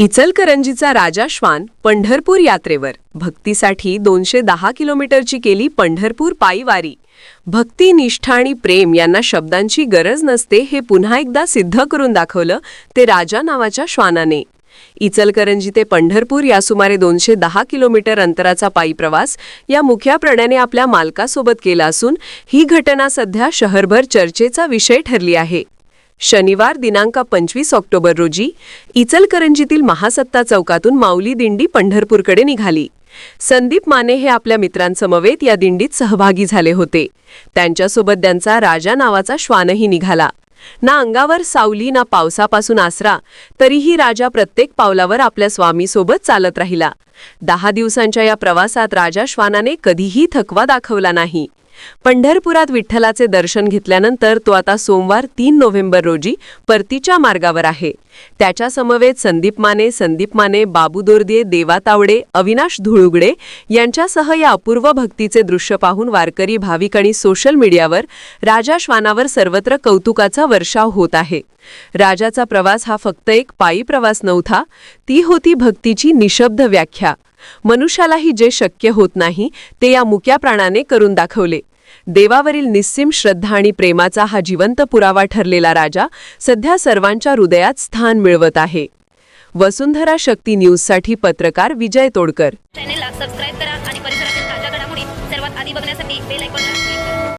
इचलकरंजीचा राजा श्वान पंढरपूर यात्रेवर. भक्तीसाठी दोनशे दहा किलोमीटरची केली पंढरपूर पायीवारी. भक्ती निष्ठा आणि प्रेम यांना शब्दांची गरज नसते हे पुन्हा एकदा सिद्ध करून दाखवलं ते राजा नावाच्या श्वानाने. इचलकरंजी ते पंढरपूर या सुमारे दोनशे दहा किलोमीटर अंतराचा पायी प्रवास या मुख्या प्राण्याने आपल्या मालकासोबत केला असून ही घटना सध्या शहरभर चर्चेचा विषय ठरली आहे. शनिवार दिनांक पंचवीस ऑक्टोबर रोजी इचलकरंजीतील महासत्ता चौकातून माऊली दिंडी पंढरपूरकडे निघाली. संदीप माने हे आपल्या मित्रांसमवेत या दिंडीत सहभागी झाले होते. त्यांच्यासोबत त्यांचा राजा नावाचा श्वानही निघाला. ना अंगावर सावली ना पावसापासून आसरा तरीही राजा प्रत्येक पावलावर आपल्या स्वामीसोबत चालत राहिला. दहा दिवसांच्या या प्रवासात राजा श्वानाने कधीही थकवा दाखवला नाही. पंढरपुरात विठ्ठलाचे दर्शन घेतल्यानंतर तो आता सोमवार तीन नोव्हेंबर रोजी परतीच्या मार्गावर आहे. त्याच्या समवेत संदीप माने संदीप माने बाबू दोर्दिये देवा तावडे अविनाश धुळुगडे यांच्यासह या अपूर्व भक्तीचे दृश्य पाहून वारकरी भाविक आणि सोशल मीडियावर राजा श्वानावर सर्वत्र कौतुकाचा वर्षाव होत आहे. राजाचा प्रवास हा फक्त एक पायी प्रवास नव्हता ती होती भक्तीची निशब्द व्याख्या. मनुष्यालाही जे शक्य होत नाही ते या मुक्या प्राणाने करून दाखवले. देवावरील निस्सिम श्रद्धा आणि प्रेमाचा हा जिवंत पुरावा ठरलेला राजा सध्या सर्वांच्या हृदयात स्थान मिळवत आहे. वसुंधरा शक्ती न्यूजसाठी पत्रकार विजय तोडकर. चॅनेलला सबस्क्राईब करा आणि परिसरातील ताज्या घडामोडी सर्वात आधी बघण्यासाठी बेल ऐकून